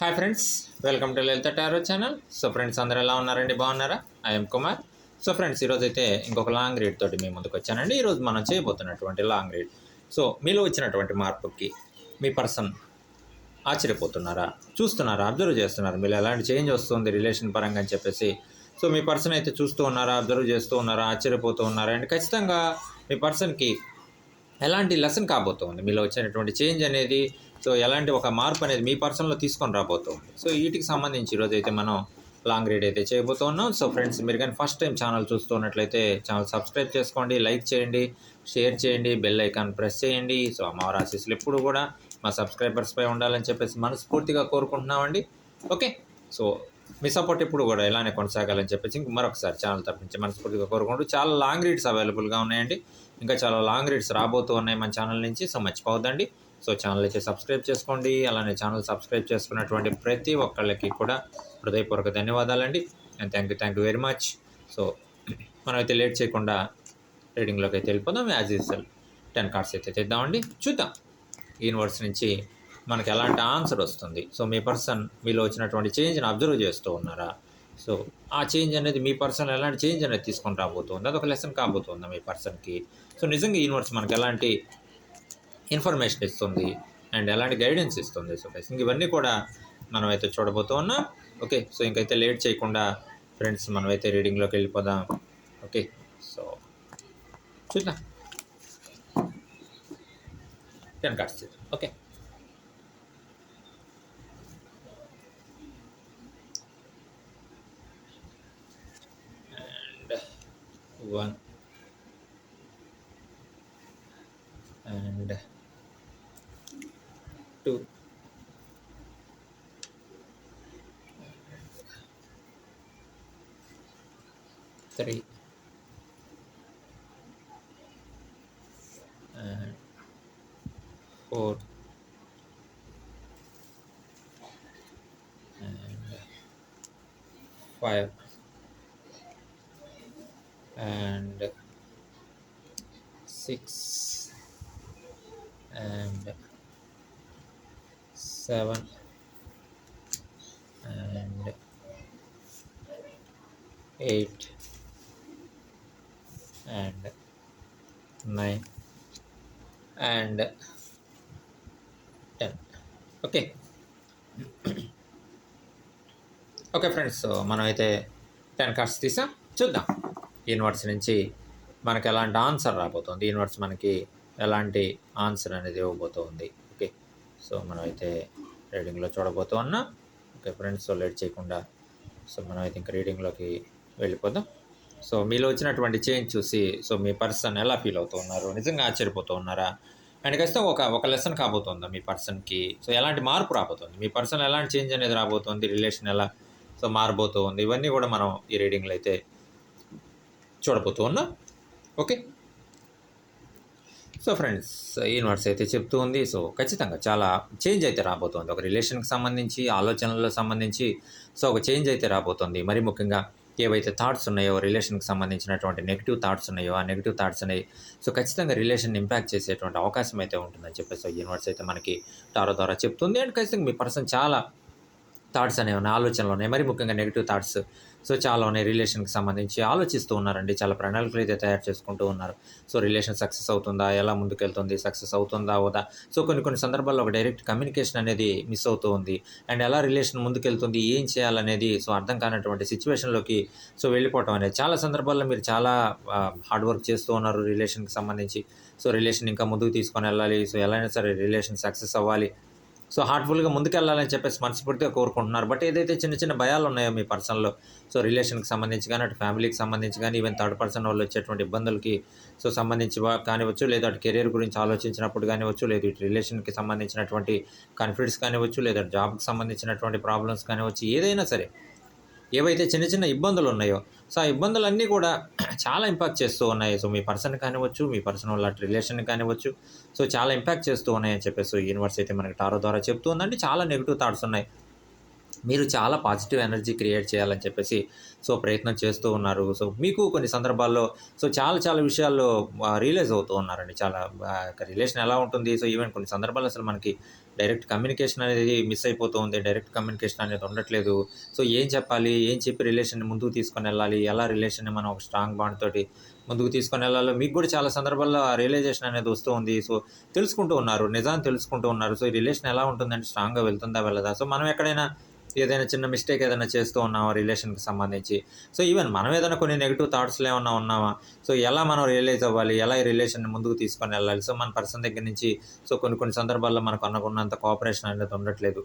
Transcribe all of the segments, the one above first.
Hi friends welcome to Lalitha tarot channel so friends అందరూ ఎలా ఉన్నారండి? బాగున్నారా? ఐఎమ్ కుమార్ సో ఫ్రెండ్స్ ఈరోజు అయితే ఇంకొక లాంగ్ రీడ్ తోటి మీ ముందుకు వచ్చానండి. ఈరోజు మనం చేయబోతున్నటువంటి లాంగ్ రీడ్ సో మీలో వచ్చినటువంటి మార్పుకి మీ పర్సన్ ఆశ్చర్యపోతున్నారా? చూస్తున్నారా? అబ్జర్వ్ చేస్తున్నారు? మీరు ఎలాంటి చేంజ్ వస్తుంది రిలేషన్ పరంగా అని చెప్పేసి. సో మీ పర్సన్ అయితే చూస్తూ ఉన్నారా? అబ్జర్వ్ చేస్తూ ఉన్నారా? ఆశ్చర్యపోతూ ఉన్నారా? అండ్ ఖచ్చితంగా మీ పర్సన్కి ఎలాంటి లెసన్ కాబోతోంది? మీలో వచ్చినటువంటి చేంజ్ అనేది సో ఎలాంటి ఒక మార్పు అనేది మీ పర్సన్లో తీసుకొని రాబోతోంది? సో వీటికి సంబంధించి ఈరోజు అయితే మనం లాంగ్ రీడ్ అయితే చేయబోతున్నాం. సో ఫ్రెండ్స్ మీరు కానీ ఫస్ట్ టైం ఛానల్ చూస్తున్నట్లయితే ఛానల్ సబ్స్క్రైబ్ చేసుకోండి లైక్ చేయండి షేర్ చేయండి బెల్ ఐకాన్ ప్రెస్ చేయండి. సో మా ఆశీస్సులు ఎప్పుడు కూడా మా సబ్స్క్రైబర్స్పై ఉండాలని చెప్పేసి మనస్ఫూర్తిగా కోరుకుంటున్నామండి. ఓకే సో మీ సపోర్ట్ ఇప్పుడు కూడా ఇలానే కొనసాగాలని చెప్పేసి ఇంక మరొకసారి ఛానల్ తప్పించి మనస్ఫూర్తిగా కోరుకుంటూ చాలా లాంగ్ రీడ్స్ అవైలబుల్గా ఉన్నాయండి. ఇంకా చాలా లాంగ్ రీడ్స్ రాబోతూ ఉన్నాయి మన ఛానల్ నుంచి సో మర్చిపోవద్దండి. సో ఛానల్ అయితే సబ్స్క్రైబ్ చేసుకోండి. అలానే ఛానల్ సబ్స్క్రైబ్ చేసుకున్నటువంటి ప్రతి ఒక్కళ్ళకి కూడా హృదయపూర్వక ధన్యవాదాలండి. And thank you thank you very much. So మనమైతే లేట్ చేయకుండా రీడింగ్లోకి అయితే వెళ్ళిపోదాం. యాజ్ యూజువల్ టెన్ కార్డ్స్ అయితే తెద్దామండి. చూద్దాం. యూనివర్స్ నుంచి మనకి ఎలాంటి ఆన్సర్ వస్తుంది? సో మీ పర్సన్ మీలో వచ్చినటువంటి చేంజ్ని అబ్జర్వ్ చేస్తూ ఉన్నారా? సో ఆ చేంజ్ అనేది మీ పర్సన్ ఎలాంటి చేంజ్ అనేది తీసుకొని రాబోతుంది? అదొక లెసన్ కాబోతుందా మీ పర్సన్కి. సో నిజంగా యూనివర్స్ మనకి ఎలాంటి ఇన్ఫర్మేషన్ ఇస్తుంది? అండ్ ఎలాంటి గైడెన్స్ ఇస్తుంది? సో ఇంక ఇవన్నీ కూడా మనం అయితే చూడబోతూ ఉన్నాం. ఓకే సో ఇంకైతే లేట్ చేయకుండా ఫ్రెండ్స్ మనమైతే రీడింగ్లోకి వెళ్ళిపోదాం. ఓకే సో చూద్దాం. Ten cards okay. fire. And 6 and 7 and 8 and 9 and friends so మనమైతే టెన్ కార్డ్స్ తీసాం. చూద్దాం. యూనివర్స్ నుంచి మనకి ఎలాంటి ఆన్సర్ రాబోతుంది? యూనివర్స్ మనకి ఎలాంటి ఆన్సర్ అనేది ఇవ్వబోతుంది? ఓకే సో మనమైతే రీడింగ్లో చూడబోతూ ఉన్నాం ఓకే ఫ్రెండ్స్ సో లేట్ చేయకుండా సో మనం అయితే ఇంకా రీడింగ్లోకి వెళ్ళిపోదాం. సో మీలో వచ్చినటువంటి చేంజ్ చూసి సో మీ పర్సన్ ఎలా ఫీల్ అవుతూ ఉన్నారు నిజంగా ఆశ్చర్యపోతూ ఉన్నారా అండ్ ఖచ్చితంగా ఒక ఒక లెసన్ కాబోతుందా మీ పర్సన్కి సో ఎలాంటి మార్పు రాబోతుంది? మీ పర్సన్ ఎలాంటి చేంజ్ అనేది రాబోతుంది? రిలేషన్ ఎలా? సో మారబోతూ ఉంది. ఇవన్నీ కూడా మనం ఈ రీడింగ్లో అయితే చూడబోతూ ఉన్నాం. ఓకే? సో ఫ్రెండ్స్ యూనివర్స్ అయితే చెప్తూ ఉంది. సో ఖచ్చితంగా చాలా చేంజ్ అయితే రాబోతుంది. ఒక రిలేషన్కి సంబంధించి ఆలోచనలకు సంబంధించి సో ఒక చేంజ్ అయితే రాబోతుంది. మరి ముఖ్యంగా ఏవైతే థాట్స్ ఉన్నాయో రిలేషన్కి సంబంధించినటువంటి నెగిటివ్ థాట్స్ ఉన్నాయో ఆ నెగిటివ్ థాట్స్ అనేవి సో ఖచ్చితంగా రిలేషన్ ఇంపాక్ట్ చేసేటువంటి అవకాశం అయితే ఉంటుందని చెప్పేసి యూనివర్స్ అయితే మనకి టారో ద్వారా చెప్తుంది. అండ్ ఖచ్చితంగా మీ పర్సన్ చాలా థాట్స్ అనేవి ఉన్నాయి ఆలోచనలు ఉన్నాయి. మరి ముఖ్యంగా నెగిటివ్ థాట్స్ సో చాలా ఉన్నాయి రిలేషన్కి సంబంధించి ఆలోచిస్తూ ఉన్నారండి. చాలా ప్రణాళికలు అయితే తయారు చేసుకుంటూ ఉన్నారు. సో రిలేషన్ సక్సెస్ అవుతుందా ఎలా ముందుకెళ్తుంది సక్సెస్ అవుతుందా అవుదా? సో కొన్ని కొన్ని సందర్భాల్లో ఒక డైరెక్ట్ కమ్యూనికేషన్ అనేది మిస్ అవుతూ ఉంది. అండ్ ఎలా రిలేషన్ ముందుకెళ్తుంది ఏం చేయాలనేది సో అర్థం కానటువంటి సిచ్యువేషన్లోకి సో వెళ్ళిపోవటం అనేది చాలా సందర్భాల్లో మీరు చాలా హార్డ్ వర్క్ చేస్తూ ఉన్నారు రిలేషన్కి సంబంధించి. సో రిలేషన్ ఇంకా ముందుకు తీసుకొని వెళ్ళాలి. సో ఎలా అయినా సరే రిలేషన్ సక్సెస్ అవ్వాలి. సో హార్ట్ఫుల్గా ముందుకెళ్ళాలని చెప్పేసి మనస్ఫూర్తిగా కోరుకుంటున్నారు. బట్ ఏదైతే చిన్న చిన్న భయాలు ఉన్నాయో మీ పర్సన్లో సో రిలేషన్కి సంబంధించి కానీ అటు ఫ్యామిలీకి సంబంధించి కానీ ఈవెన్ థర్డ్ పర్సన్ వాళ్ళు వచ్చేటువంటి ఇబ్బందులకి సో సంబంధించి కానివచ్చు లేదా అటు కెరీర్ గురించి ఆలోచించినప్పుడు కానివచ్చు లేదా ఇటు రిలేషన్కి సంబంధించినటువంటి కాన్ఫ్లిక్ట్స్ కానివచ్చు లేదా జాబ్కి సంబంధించినటువంటి ప్రాబ్లమ్స్ కానివచ్చు ఏదైనా సరే ఏవైతే చిన్న చిన్న ఇబ్బందులు ఉన్నాయో సో ఆ ఇబ్బందులన్నీ కూడా చాలా ఇంపాక్ట్ చేస్తూ ఉన్నాయి. సో మీ పర్సన్ కానివచ్చు మీ పర్సన్ వాళ్ళ రిలేషన్ కానివచ్చు సో చాలా ఇంపాక్ట్ చేస్తూ ఉన్నాయని చెప్పేసి యూనివర్స్ అయితే మనకి టారో ద్వారా చెప్తూ ఉందండి. చాలా నెగిటివ్ థాట్స్ ఉన్నాయి. మీరు చాలా పాజిటివ్ ఎనర్జీ క్రియేట్ చేయాలని చెప్పేసి సో ప్రయత్నం చేస్తూ ఉన్నారు. సో మీకు కొన్ని సందర్భాల్లో సో చాలా చాలా విషయాల్లో రియలైజ్ అవుతూ ఉన్నారండి. చాలా రిలేషన్ ఎలా ఉంటుంది? సో ఈవెన్ కొన్ని సందర్భాల్లో అసలు మనకి డైరెక్ట్ కమ్యూనికేషన్ అనేది మిస్ అయిపోతుంది డైరెక్ట్ కమ్యూనికేషన్ అనేది ఉండట్లేదు. సో ఏం చెప్పాలి? ఏం చెప్పి రిలేషన్ని ముందుకు తీసుకొని వెళ్ళాలి? ఎలా రిలేషన్ని మనం ఒక స్ట్రాంగ్ బాండ్ తోటి ముందుకు తీసుకొని వెళ్ళాలో? మీకు కూడా చాలా సందర్భాల్లో ఆ రియలైజేషన్ అనేది వస్తూ ఉంది. సో తెలుసుకుంటూ ఉన్నారు. నిజాన్ని తెలుసుకుంటూ ఉన్నారు. సో ఈ రిలేషన్ ఎలా ఉంటుందంటే స్ట్రాంగ్గా వెళ్తుందా వెళ్ళదా? సో మనం ఎక్కడైనా ఏదైనా చిన్న మిస్టేక్ ఏదైనా చేస్తూ ఉన్నామా రిలేషన్కి సంబంధించి? సో ఈవెన్ మనం ఏదైనా కొన్ని నెగిటివ్ థాట్స్లో ఏమన్నా ఉన్నామా? సో ఎలా మనం రియలైజ్ అవ్వాలి? ఎలా ఈ రిలేషన్ని ముందుకు తీసుకొని వెళ్ళాలి? సో మన పర్సన్ దగ్గర నుంచి సో కొన్ని కొన్ని సందర్భాల్లో మనకు అనుకున్నంత కోఆపరేషన్ అనేది ఉండట్లేదు.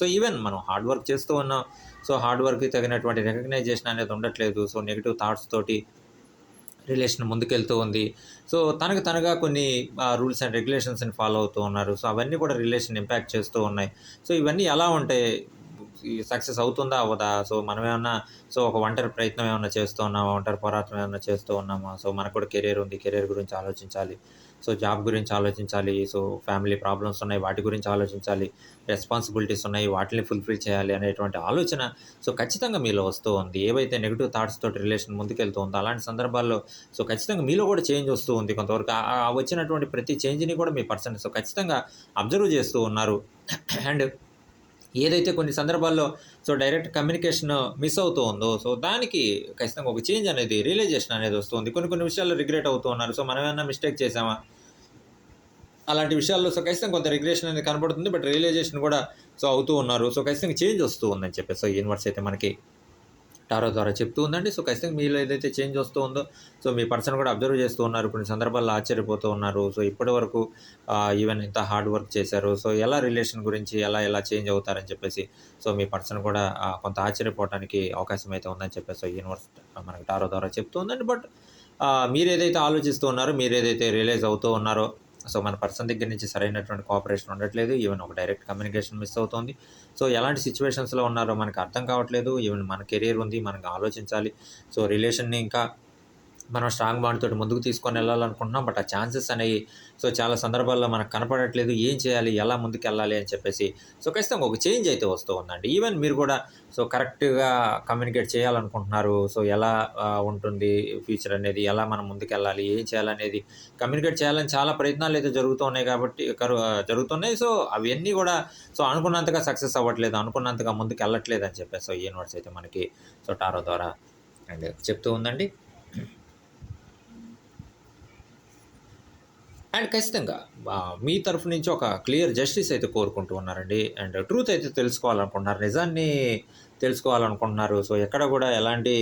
సో ఈవెన్ మనం హార్డ్ వర్క్ చేస్తూ ఉన్నాం. సో హార్డ్ వర్క్కి తగినటువంటి రికగ్నైజేషన్ అనేది ఉండట్లేదు. సో నెగిటివ్ థాట్స్ తోటి రిలేషన్ ముందుకెళ్తూ ఉంది. సో తనకు తనగా కొన్ని రూల్స్ అండ్ రెగ్యులేషన్స్ని ఫాలో అవుతూ ఉన్నారు. సో అవన్నీ కూడా రిలేషన్ ఇంపాక్ట్ చేస్తూ ఉన్నాయి. సో ఇవన్నీ ఎలా ఉంటాయి సక్సెస్ అవుతుందా అవ్వదా? సో మనం ఏమన్నా సో ఒక ఒంటరి ప్రయత్నం ఏమన్నా చేస్తూ ఉన్నామా? ఒంటరి పోరాటం ఏమన్నా చేస్తూ ఉన్నామా? సో మనకు కూడా కెరీర్ ఉంది. కెరీర్ గురించి ఆలోచించాలి. సో జాబ్ గురించి ఆలోచించాలి. సో ఫ్యామిలీ ప్రాబ్లమ్స్ ఉన్నాయి. వాటి గురించి ఆలోచించాలి. రెస్పాన్సిబిలిటీస్ ఉన్నాయి. వాటిని ఫుల్ఫిల్ చేయాలి అనేటువంటి ఆలోచన సో ఖచ్చితంగా మీలో వస్తూ ఉంది. ఏవైతే నెగిటివ్ థాట్స్ తోటి రిలేషన్ ముందుకెళ్తూ ఉందో అలాంటి సందర్భాల్లో సో ఖచ్చితంగా మీలో కూడా చేంజ్ వస్తూ ఉంది కొంతవరకు. వచ్చినటువంటి ప్రతి చేంజ్ని కూడా మీ పర్సన్ సో ఖచ్చితంగా అబ్జర్వ్ చేస్తూ ఉన్నారు. అండ్ ఏదైతే కొన్ని సందర్భాల్లో సో డైరెక్ట్ కమ్యూనికేషన్ మిస్ అవుతూ ఉందో సో దానికి ఖచ్చితంగా ఒక చేంజ్ అనేది రియలైజేషన్ అనేది వస్తుంది. కొన్ని కొన్ని విషయాల్లో రిగ్రెట్ అవుతూ ఉన్నారు. సో మనం ఏమైనా మిస్టేక్ చేసామా అలాంటి విషయాల్లో సో ఖచ్చితంగా కొంత రిగ్రెషన్ అనేది కనబడుతుంది. బట్ రియలైజేషన్ కూడా సో అవుతూ ఉన్నారు. సో ఖచ్చితంగా చేంజ్ వస్తూ ఉందని చెప్పేసి సో యూనివర్స్ అయితే మనకి టారో ద్వారా చెప్తూ ఉందండి. సో ఖచ్చితంగా మీలో ఏదైతే చేంజ్ వస్తూ ఉందో సో మీ పర్సన్ కూడా అబ్జర్వ్ చేస్తూ ఉన్నారు. కొన్ని సందర్భాల్లో ఆశ్చర్యపోతూ ఉన్నారు. సో ఇప్పటి వరకు ఈవెన్ ఇంత హార్డ్ వర్క్ చేశారు. సో ఎలా రిలేషన్ గురించి ఎలా ఎలా చేంజ్ అవుతారని చెప్పేసి సో మీ పర్సన్ కూడా కొంత ఆశ్చర్యపోవడానికి అవకాశం అయితే ఉందని చెప్పేసి సో యూనివర్స్ మనకి టారో ద్వారా చెప్తూ ఉందండి. బట్ మీరు ఏదైతే ఆలోచిస్తూ ఉన్నారో మీరు ఏదైతే రియలైజ్ అవుతూ ఉన్నారో సో మన పర్సన్ దగ్గర నుంచి సరైనటువంటి కోఆపరేషన్ ఉండట్లేదు ఈవెన్ ఒక డైరెక్ట్ కమ్యూనికేషన్ మిస్ అవుతుంది. సో ఎలాంటి సిచ్యువేషన్స్లో ఉన్నారో మనకు అర్థం కావట్లేదు ఈవెన్ మన కెరీర్ ఉంది మనకు ఆలోచించాలి. సో రిలేషన్ని ఇంకా మనం స్ట్రాంగ్ బాండ్ తోటి ముందుకు తీసుకొని వెళ్ళాలనుకుంటున్నాం బట్ ఆ ఛాన్సెస్ అనేవి సో చాలా సందర్భాల్లో మనకు కనపడట్లేదు ఏం చేయాలి ఎలా ముందుకు వెళ్ళాలి అని చెప్పేసి. సో ఖచ్చితంగా ఒక చేంజ్ అయితే వస్తూ ఉందండి. ఈవెన్ మీరు కూడా సో కరెక్ట్గా కమ్యూనికేట్ చేయాలనుకుంటున్నారు సో ఎలా ఉంటుంది ఫ్యూచర్ అనేది ఎలా మనం ముందుకు వెళ్ళాలి ఏం చేయాలనేది కమ్యూనికేట్ చేయాలని చాలా ప్రయత్నాలు అయితే జరుగుతూ ఉన్నాయి కాబట్టి కరు- జరుగుతున్నాయి. సో అవన్నీ కూడా సో అనుకున్నంతగా సక్సెస్ అవ్వట్లేదు అనుకున్నంతగా ముందుకు వెళ్ళట్లేదు అని చెప్పేసి సో ఈ నోట్స్ అయితే మనకి సో టారో ద్వారా అండ్ చెప్తూ ఉందండి. అండ్ ఖచ్చితంగా మీ తరఫు నుంచి ఒక క్లియర్ జస్టిస్ అయితే కోరుకుంటూ ఉన్నారండి. అండ్ ట్రూత్ అయితే తెలుసుకోవాలనుకుంటున్నారు. నిజాన్ని తెలుసుకోవాలనుకుంటున్నారు. సో ఎక్కడ కూడా ఎలాంటి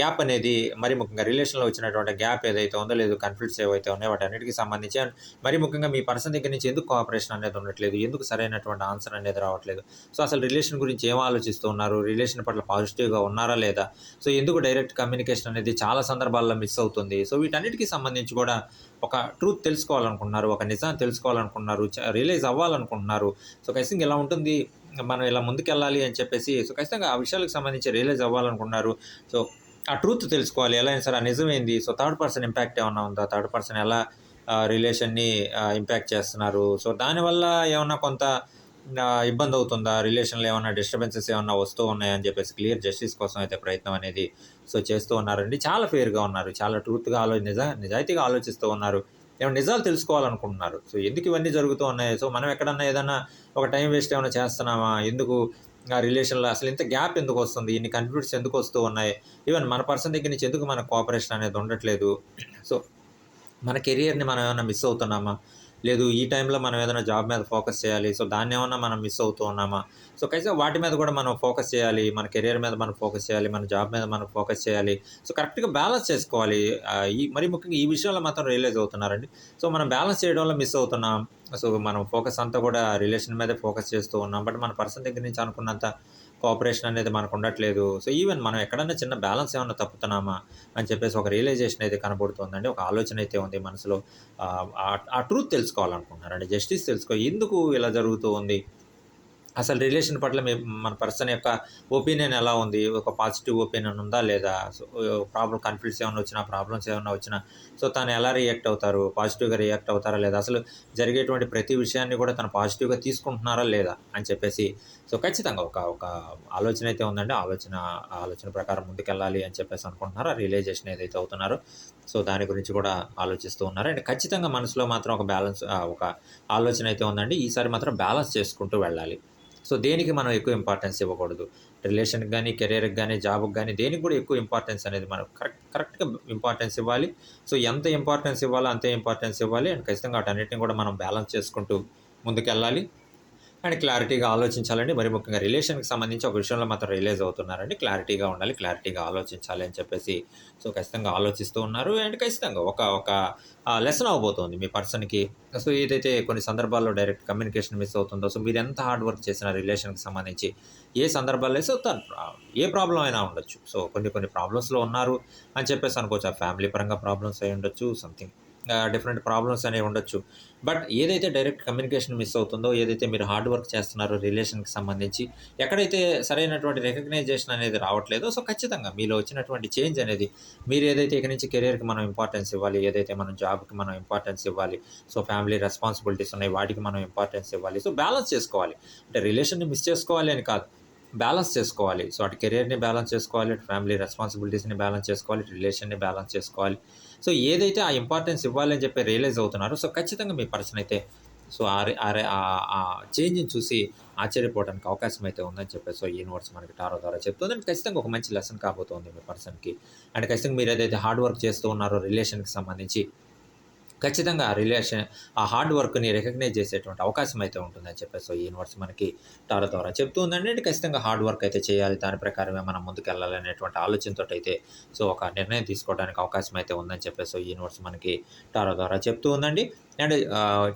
గ్యాప్ అనేది మరి ముఖ్యంగా రిలేషన్లో వచ్చినటువంటి గ్యాప్ ఏదైతే ఉందో లేదు కన్ఫ్లిక్ట్స్ ఏవైతే ఉన్నాయో వాటన్నిటికీ సంబంధించి అండ్ మరి ముఖ్యంగా మీ పర్సన్ దగ్గర నుంచి ఎందుకు కోఆపరేషన్ అనేది ఉండట్లేదు? ఎందుకు సరైనటువంటి ఆన్సర్ అనేది రావట్లేదు? సో అసలు రిలేషన్ గురించి ఏం ఆలోచిస్తూ ఉన్నారు? రిలేషన్ పట్ల పాజిటివ్గా ఉన్నారా లేదా? సో ఎందుకు డైరెక్ట్ కమ్యూనికేషన్ అనేది చాలా సందర్భాల్లో మిస్ అవుతుంది? సో వీటన్నిటికీ సంబంధించి కూడా ఒక ట్రూత్ తెలుసుకోవాలనుకుంటున్నారు ఒక నిజాన్ని తెలుసుకోవాలనుకుంటున్నారు రియలైజ్ అవ్వాలనుకుంటున్నారు. సో కైసింగ్ ఇలా ఉంటుంది. మనం ఇలా ముందుకెళ్ళాలి అని చెప్పేసి సో ఖచ్చితంగా ఆ విషయాలకు సంబంధించి రియలైజ్ అవ్వాలనుకున్నారు సో ఆ ట్రూత్ తెలుసుకోవాలి. ఎలా అయినా సరే ఆ నిజమైంది? సో థర్డ్ పర్సన్ ఇంపాక్ట్ ఏమన్నా ఉందా? థర్డ్ పర్సన్ ఎలా రిలేషన్ని ఇంపాక్ట్ చేస్తున్నారు? సో దానివల్ల ఏమన్నా కొంత ఇబ్బంది అవుతుందా? రిలేషన్లో ఏమైనా డిస్టర్బెన్సెస్ ఏమైనా వస్తూ ఉన్నాయని చెప్పేసి క్లియర్ జస్టిస్ కోసం అయితే ప్రయత్నం అనేది సో చేస్తూ ఉన్నారండి. చాలా ఫేర్గా ఉన్నారు. చాలా ట్రూత్గా ఆలో నిజ నిజాయితీగా ఆలోచిస్తూ ఉన్నారు. ఏమైనా నిజాలు తెలుసుకోవాలనుకుంటున్నారు. సో ఎందుకు ఇవన్నీ జరుగుతూ ఉన్నాయి సో మనం ఎక్కడన్నా ఏదన్నా ఒక టైం వేస్ట్ ఏమైనా చేస్తున్నామా? ఎందుకు ఆ రిలేషన్లో అసలు ఇంత గ్యాప్ ఎందుకు వస్తుంది? ఇన్ని కన్ఫ్యూట్స్ ఎందుకు వస్తూ ఉన్నాయి? ఈవెన్ మన పర్సన్ దగ్గర నుంచి ఎందుకు మన కోఆపరేషన్ అనేది ఉండట్లేదు? సో మన కెరియర్ని మనం ఏమైనా మిస్ అవుతున్నామా? లేదు ఈ టైంలో మనం ఏదైనా జాబ్ మీద ఫోకస్ చేయాలి సో దాన్ని ఏమన్నా మనం మిస్ అవుతూ ఉన్నామా? సో కైసే వాటి మీద కూడా మనం ఫోకస్ చేయాలి మన కెరియర్ మీద మనం ఫోకస్ చేయాలి మన జాబ్ మీద మనం ఫోకస్ చేయాలి. సో కరెక్ట్గా బ్యాలెన్స్ చేసుకోవాలి. ఈ మరి ముఖ్యంగా ఈ విషయంలో మాత్రం రియలైజ్ అవుతున్నారండి. సో మనం బ్యాలెన్స్ చేయడంలో మిస్ అవుతున్నాం. సో మనం ఫోకస్ అంతా కూడా రిలేషన్ మీదే ఫోకస్ చేస్తూ ఉన్నాం. బట్ మన పర్సన్ దగ్గర నుంచి అనుకున్నంత కోఆపరేషన్ అనేది మనకు ఉండట్లేదు సో ఈవెన్ మనం ఎక్కడన్నా చిన్న బ్యాలెన్స్ ఏమన్నా తప్పుతున్నామా అని చెప్పేసి ఒక రియలైజేషన్ అయితే కనబడుతుందండి. ఒక ఆలోచన అయితే ఉంది మనసులో. ఆ, ఆ ట్రూత్ తెలుసుకోవాలనుకుంటున్నారండి. జస్టిస్ తెలుసుకో. ఎందుకు ఇలా జరుగుతూ ఉంది అసలు రిలేషన్ పట్ల మీ మన పర్సన్ యొక్క ఒపీనియన్ ఎలా ఉంది? ఒక పాజిటివ్ ఒపీనియన్ ఉందా లేదా? సో ప్రాబ్లం కన్ఫ్లిక్ట్స్ ఏమైనా వచ్చినా ప్రాబ్లమ్స్ ఏమైనా వచ్చినా సో తను ఎలా రియాక్ట్ అవుతారు? పాజిటివ్గా రియాక్ట్ అవుతారా లేదా? అసలు జరిగేటువంటి ప్రతి విషయాన్ని కూడా తను పాజిటివ్గా తీసుకుంటున్నారా లేదా? అని చెప్పేసి సో ఖచ్చితంగా ఒక ఒక ఆలోచన అయితే ఉందండి. ఆలోచన ఆలోచన ప్రకారం ముందుకెళ్ళాలి అని చెప్పేసి అనుకుంటున్నారు? ఆ రియలైజేషన్ ఏదైతే అవుతున్నారో సో దాని గురించి కూడా ఆలోచిస్తూ ఉన్నారు? అండ్ ఖచ్చితంగా మనసులో మాత్రం ఒక బ్యాలెన్స్ ఒక ఆలోచన అయితే ఉందండి. ఈసారి మాత్రం బ్యాలెన్స్ చేసుకుంటూ వెళ్ళాలి. సో దేనికి మనం ఎక్కువ ఇంపార్టెన్స్ ఇవ్వకూడదు? రిలేషన్కి కానీ కెరీర్కి కానీ జాబ్కి కానీ దేనికి కూడా ఎక్కువ ఇంపార్టెన్స్ అనేది మనం కరెక్ట్ కరెక్ట్గా ఇంపార్టెన్స్ ఇవ్వాలి. సో ఎంత ఇంపార్టెన్స్ ఇవ్వాలో అంతే ఇంపార్టెన్స్ ఇవ్వాలి. అండ్ ఖచ్చితంగా వాటన్నిటిని కూడా మనం బ్యాలెన్స్ చేసుకుంటూ ముందుకెళ్ళాలి. అండ్ క్లారిటీగా ఆలోచించాలండి. మరి ముఖ్యంగా రిలేషన్కి సంబంధించి ఒక విషయంలో మాత్రం రిలీజ్ అవుతున్నారండి. క్లారిటీగా ఉండాలి క్లారిటీగా ఆలోచించాలి అని చెప్పేసి సో ఖచ్చితంగా ఆలోచిస్తూ ఉన్నారు. అండ్ ఖచ్చితంగా ఒక ఒక లెసన్ అవబోతోంది మీ పర్సన్కి. సో ఏదైతే కొన్ని సందర్భాల్లో డైరెక్ట్ కమ్యూనికేషన్ మిస్ అవుతుందో సో మీరు ఎంత హార్డ్ వర్క్ చేసిన రిలేషన్కి సంబంధించి ఏ సందర్భాల్లో సో ఏ ప్రాబ్లం అయినా ఉండొచ్చు. సో కొన్ని కొన్ని ప్రాబ్లమ్స్లో ఉన్నారు అని చెప్పేసి అనుకోవచ్చు. ఆ ఫ్యామిలీ పరంగా ప్రాబ్లమ్స్ అయి ఉండొచ్చు సంథింగ్. డిఫరెంట్ ప్రాబ్లమ్స్ అనేవి ఉండొచ్చు. బట్ ఏదైతే డైరెక్ట్ కమ్యూనికేషన్ మిస్ అవుతుందో ఏదైతే మీరు హార్డ్ వర్క్ చేస్తున్నారో రిలేషన్కి సంబంధించి ఎక్కడైతే సరైనటువంటి రికగ్నైజేషన్ అనేది రావట్లేదో సో ఖచ్చితంగా మీలో వచ్చినటువంటి చేంజ్ అనేది మీరు ఏదైతే ఇక నుంచి కెరీర్కి మనం ఇంపార్టెన్స్ ఇవ్వాలి ఏదైతే మనం జాబ్కి మనం ఇంపార్టెన్స్ ఇవ్వాలి సో ఫ్యామిలీ రెస్పాన్సిబిలిటీస్ ఉన్నాయి వాటికి మనం ఇంపార్టెన్స్ ఇవ్వాలి సో బ్యాలెన్స్ చేసుకోవాలి. అంటే రిలేషన్ని మిస్ చేసుకోవాలి అని కాదు. బ్యాలెన్స్ చేసుకోవాలి. సో అటు కెరియర్ని బ్యాలెన్స్ చేసుకోవాలి అటు ఫ్యామిలీ రెస్పాన్సిబిలిటీస్ని బ్యాలెన్స్ చేసుకోవాలి రిలేషన్ని బ్యాలెన్స్ చేసుకోవాలి. సో ఏదైతే ఆ ఇంపార్టెన్స్ ఇవ్వాలని చెప్పి రియలైజ్ అవుతున్నారో సో ఖచ్చితంగా మీ పర్సన్ అయితే సో ఆ చేంజ్ని చూసి ఆశ్చర్యపోవడానికి అవకాశం అయితే ఉందని చెప్పేసి సో యూనివర్స్ మనకి టారో ద్వారా చెప్తుంది. అండ్ ఖచ్చితంగా ఒక మంచి లెసన్ కాబోతోంది మీ పర్సన్కి. అండ్ ఖచ్చితంగా మీరు ఏదైతే హార్డ్ వర్క్ చేస్తూ ఉన్నారో రిలేషన్కి సంబంధించి ఖచ్చితంగా ఆ రిలేషన్ ఆ హార్డ్ వర్క్ని రికగ్నైజ్ చేసేటువంటి అవకాశం అయితే ఉంటుందని చెప్పేసి సో ఈ యూనివర్స్ మనకి టారో ద్వారా చెప్తూ ఉందండి. అంటే ఖచ్చితంగా హార్డ్ వర్క్ అయితే చేయాలి. దాని ప్రకారమే మనం ముందుకు వెళ్ళాలనేటువంటి ఆలోచనతో అయితే సో ఒక నిర్ణయం తీసుకోవడానికి అవకాశం అయితే ఉందని చెప్పేసి సో ఈ యూనివర్స్ మనకి టారో ద్వారా చెప్తూ ఉందండి. అండ్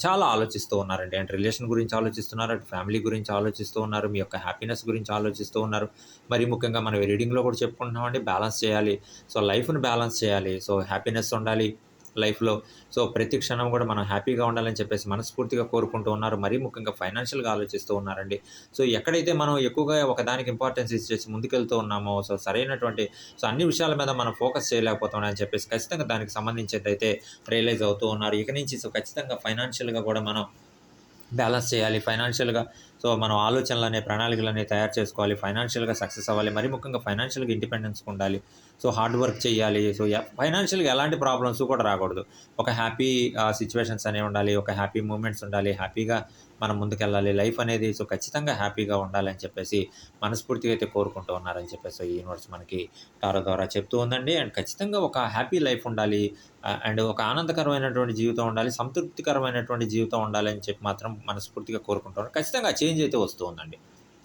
చాలా ఆలోచిస్తూ ఉన్నారండి. అంటే రిలేషన్ గురించి ఆలోచిస్తున్నారు. అటు ఫ్యామిలీ గురించి ఆలోచిస్తూ ఉన్నారు. మీ యొక్క హ్యాపీనెస్ గురించి ఆలోచిస్తూ ఉన్నారు. మరి ముఖ్యంగా మనం రీడింగ్లో కూడా చెప్పుకుంటున్నామండి. బ్యాలెన్స్ చేయాలి. సో లైఫ్ని బ్యాలెన్స్ చేయాలి. సో హ్యాపీనెస్ ఉండాలి. లైఫ్లో. సో ప్రతి క్షణం కూడా మనం హ్యాపీగా ఉండాలని చెప్పేసి మనస్ఫూర్తిగా కోరుకుంటూ ఉన్నారు. మరీ ముఖ్యంగా ఫైనాన్షియల్గా ఆలోచిస్తూ ఉన్నారండి. సో ఎక్కడైతే మనం ఎక్కువగా ఒకదానికి ఇంపార్టెన్స్ ఇచ్చేసి ముందుకెళ్తూ ఉన్నామో సో సరైనటువంటి సో అన్ని విషయాల మీద మనం ఫోకస్ చేయలేకపోతున్నాం అని చెప్పేసి ఖచ్చితంగా దానికి సంబంధించేదైతే అయితే రియలైజ్ అవుతూ ఉన్నారు. ఇక నుంచి సో ఖచ్చితంగా ఫైనాన్షియల్గా కూడా మనం బ్యాలెన్స్ చేయాలి. ఫైనాన్షియల్గా సో మనం ఆలోచనలనే అనేవి తయారు చేసుకోవాలి. ఫైనాన్షియల్గా సక్సెస్ అవ్వాలి. మరి ముఖ్యంగా ఫైనాన్షియల్గా ఇండిపెండెన్స్ ఉండాలి. సో హార్డ్ వర్క్ చేయాలి సో ఫైనాన్షియల్గా ఎలాంటి ప్రాబ్లమ్స్ కూడా రాకూడదు. ఒక హ్యాపీ సిచ్యువేషన్స్ అనేవి ఉండాలి ఒక హ్యాపీ మూమెంట్స్ ఉండాలి హ్యాపీగా మనం ముందుకెళ్ళాలి. లైఫ్ అనేది సో ఖచ్చితంగా హ్యాపీగా ఉండాలని చెప్పేసి మనస్ఫూర్తిగా అయితే కోరుకుంటూ ఉన్నారని చెప్పేసి ఈ యూనివర్స్ మనకి టారో ద్వారా చెప్తూ ఉందండి. అండ్ ఖచ్చితంగా ఒక హ్యాపీ లైఫ్ ఉండాలి అండ్ ఒక ఆనందకరమైనటువంటి జీవితం ఉండాలి సంతృప్తికరమైనటువంటి జీవితం ఉండాలని చెప్పి మాత్రం మనస్ఫూర్తిగా కోరుకుంటున్నారు ఖచ్చితంగా చేంజ్ అయితే వస్తూ ఉందండి.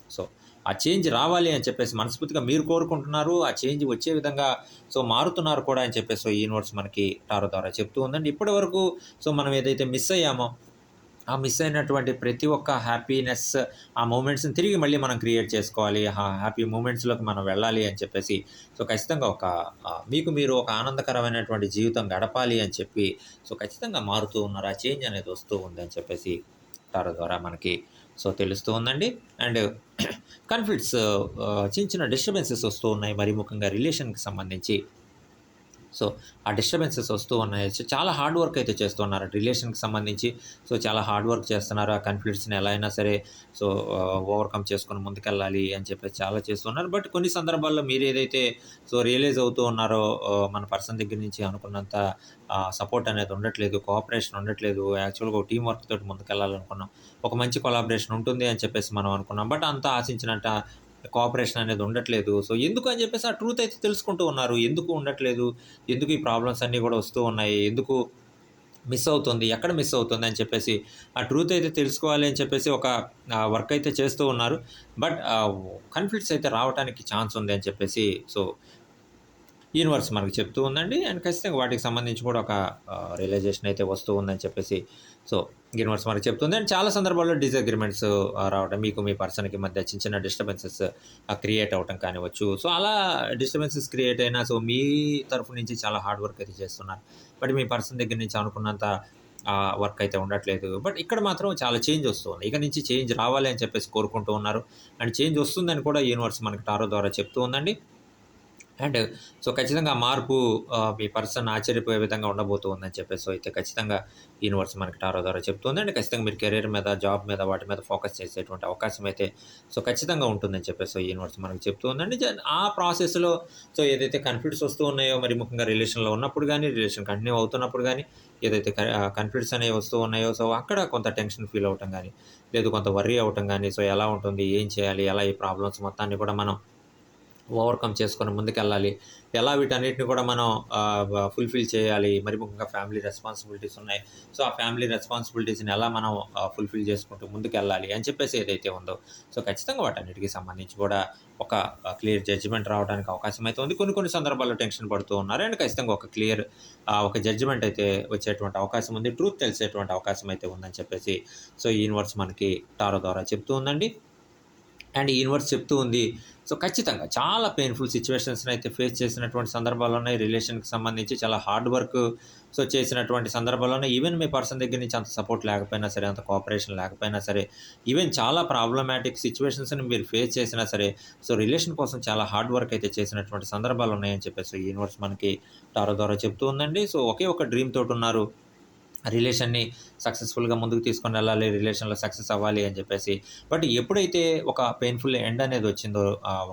సో ఆ చేంజ్ రావాలి అని చెప్పేసి మనస్ఫూర్తిగా మీరు కోరుకుంటున్నారు. ఆ చేంజ్ వచ్చే విధంగా సో మారుతున్నారు కూడా అని చెప్పేసి సో ఈ యూనివర్స్ మనకి టారో ద్వారా చెప్తూ ఉందండి. ఇప్పటి వరకు సో మనం ఏదైతే మిస్ అయ్యామో ఆ మిస్ అయినటువంటి ప్రతి ఒక్క హ్యాపీనెస్ ఆ మూమెంట్స్ని తిరిగి మళ్ళీ మనం క్రియేట్ చేసుకోవాలి. ఆ హ్యాపీ మూమెంట్స్లోకి మనం వెళ్ళాలి అని చెప్పేసి సో ఖచ్చితంగా ఒక మీకు మీరు ఒక ఆనందకరమైనటువంటి జీవితం గడపాలి అని చెప్పి సో ఖచ్చితంగా మారుతూ ఉన్నారు. ఆ చేంజ్ అనేది వస్తూ ఉంది అని చెప్పేసి టారో ద్వారా మనకి సో తెలుస్తూ ఉందండి. అండ్ కన్ఫ్లిక్ట్స్ చిన్న చిన్న డిస్టర్బెన్సెస్ వస్తూ ఉన్నాయి. మరి ముఖ్యంగా రిలేషన్కి సంబంధించి. సో ఆ డిస్టర్బెన్సెస్ వస్తూ ఉన్నాయి. చాలా హార్డ్ వర్క్ అయితే చేస్తున్నారు. రిలేషన్కి సంబంధించి. సో చాలా హార్డ్ వర్క్ చేస్తున్నారు. ఆ కాన్ఫ్లిక్ట్స్ని ఎలా అయినా సరే సో ఓవర్కమ్ చేసుకొని ముందుకెళ్ళాలి అని చెప్పేసి చాలా చేస్తున్నారు. బట్ కొన్ని సందర్భాల్లో మీరు ఏదైతే సో రియలైజ్ అవుతూ ఉన్నారో మన పర్సన్ దగ్గర నుంచి అనుకున్నంత సపోర్ట్ అనేది ఉండట్లేదు. కోఆపరేషన్ ఉండట్లేదు. యాక్చువల్గా ఒక టీం వర్క్ తోటి ముందుకెళ్ళాలనుకున్నాం. ఒక మంచి కొలాబరేషన్ ఉంటుంది అని చెప్పేసి మనం అనుకున్నాం. బట్ అంత ఆశించినంత కోఆపరేషన్ అనేది ఉండట్లేదు. సో ఎందుకు అని చెప్పేసి ఆ ట్రూత్ అయితే తెలుసుకుంటూ ఉన్నారు. ఎందుకు ఉండట్లేదు? ఎందుకు ఈ ప్రాబ్లమ్స్ అన్నీ కూడా వస్తూ ఉన్నాయి? ఎందుకు మిస్ అవుతుంది? ఎక్కడ మిస్ అవుతుంది? అని చెప్పేసి ఆ ట్రూత్ అయితే తెలుసుకోవాలి అని చెప్పేసి ఒక వర్క్ అయితే చేస్తూ ఉన్నారు. బట్ కన్ఫ్లిక్ట్స్ అయితే రావడానికి ఛాన్స్ ఉంది అని చెప్పేసి సో యూనివర్స్ మనకు చెప్తూ ఉందండి. అండ్ ఖచ్చితంగా వాటికి సంబంధించి కూడా ఒక రియలైజేషన్ అయితే వస్తూ ఉందని చెప్పేసి సో యూనివర్స్ మనకు చెప్తుంది. అండ్ చాలా సందర్భాల్లో డిసగ్రిమెంట్స్ రావడం మీకు మీ పర్సన్కి మధ్య చిన్న చిన్న డిస్టర్బెన్సెస్ క్రియేట్ అవటం కానివచ్చు సో అలా డిస్టర్బెన్సెస్ క్రియేట్ అయినా సో మీ తరఫు నుంచి చాలా హార్డ్ వర్క్ అయితే చేస్తున్నారు. బట్ మీ పర్సన్ దగ్గర నుంచి అనుకున్నంత వర్క్ అయితే ఉండట్లేదు. బట్ ఇక్కడ మాత్రం చాలా చేంజ్ వస్తుంది. ఇక నుంచి చేంజ్ రావాలి అని చెప్పేసి కోరుకుంటూ ఉన్నారు. అండ్ చేంజ్ వస్తుందని కూడా యూనివర్స్ మనకి టారో ద్వారా చెప్తూ ఉందండి. అండ్ సో ఖచ్చితంగా మార్పు మీ పర్సన్ ఆశ్చర్యపోయే విధంగా ఉండబోతుందని చెప్పేసి అయితే ఖచ్చితంగా యూనివర్స్ మనకి టారో ద్వారా చెప్తుంది. అండ్ ఖచ్చితంగా మీరు కెరీర్ మీద జాబ్ మీద వాటి మీద ఫోకస్ చేసేటువంటి అవకాశం అయితే సో ఖచ్చితంగా ఉంటుందని చెప్పేసి యూనివర్స్ మనకి చెప్తూ ఉందండి ఆ ప్రాసెస్లో సో ఏదైతే కన్ఫ్లిక్ట్స్ వస్తూ ఉన్నాయో మరి ముఖ్యంగా రిలేషన్లో ఉన్నప్పుడు కానీ రిలేషన్ కంటిన్యూ అవుతున్నప్పుడు కానీ ఏదైతే కన్ఫ్లిక్ట్స్ అనేవి వస్తూ ఉన్నాయో సో అక్కడ కొంత టెన్షన్ ఫీల్ అవటం కానీ లేదు కొంత వర్రీ అవటం కానీ సో ఎలా ఉంటుంది ఏం చేయాలి ఎలా ఈ ప్రాబ్లమ్స్ మొత్తాన్ని కూడా మనం ఓవర్కమ్ చేసుకొని ముందుకెళ్ళాలి. ఎలా వీటన్నిటిని కూడా మనం ఫుల్ఫిల్ చేయాలి. మరి ముఖ్యంగా ఫ్యామిలీ రెస్పాన్సిబిలిటీస్ ఉన్నాయి. సో ఆ ఫ్యామిలీ రెస్పాన్సిబిలిటీస్ని ఎలా మనం ఫుల్ఫిల్ చేసుకుంటూ ముందుకెళ్ళాలి అని చెప్పేసి ఏదైతే ఉందో సో ఖచ్చితంగా వాటన్నిటికీ సంబంధించి కూడా ఒక క్లియర్ జడ్జిమెంట్ రావడానికి అవకాశం అయితే ఉంది. కొన్ని కొన్ని సందర్భాల్లో టెన్షన్ పడుతూ ఉన్నారు. అండ్ ఖచ్చితంగా ఒక క్లియర్ ఒక జడ్జిమెంట్ అయితే వచ్చేటువంటి అవకాశం ఉంది. ట్రూత్ తెలిసేటువంటి అవకాశం అయితే ఉందని చెప్పేసి సో ఈ యూనివర్స్ మనకి టారో ద్వారా చెప్తూ ఉందండి. అండ్ యూనివర్స్ చెప్తూ ఉంది. సో ఖచ్చితంగా చాలా పెయిన్ఫుల్ సిచ్యువేషన్స్ని అయితే ఫేస్ చేసినటువంటి సందర్భాలు ఉన్నాయి. రిలేషన్కి సంబంధించి చాలా హార్డ్ వర్క్ సో చేసినటువంటి సందర్భాలు ఉన్నాయి. ఈవెన్ మీ పర్సన్ దగ్గర నుంచి అంత సపోర్ట్ లేకపోయినా సరే అంత కోఆపరేషన్ లేకపోయినా సరే ఈవెన్ చాలా ప్రాబ్లమాటిక్ సిచ్యువేషన్స్ని మీరు ఫేస్ చేసినా సరే సో రిలేషన్ కోసం చాలా హార్డ్ వర్క్ అయితే చేసినటువంటి సందర్భాలు ఉన్నాయని చెప్పేసి యూనివర్స్ మనకి టారో ద్వారా చెప్తూ ఉందండి. సో ఒకే ఒక డ్రీమ్ తోటి ఉన్నారు. రిలేషన్ని సక్సెస్ఫుల్గా ముందుకు తీసుకొని వెళ్ళాలి రిలేషన్లో సక్సెస్ అవ్వాలి అని చెప్పేసి. బట్ ఎప్పుడైతే ఒక పెయిన్ఫుల్ ఎండ్ అనేది వచ్చిందో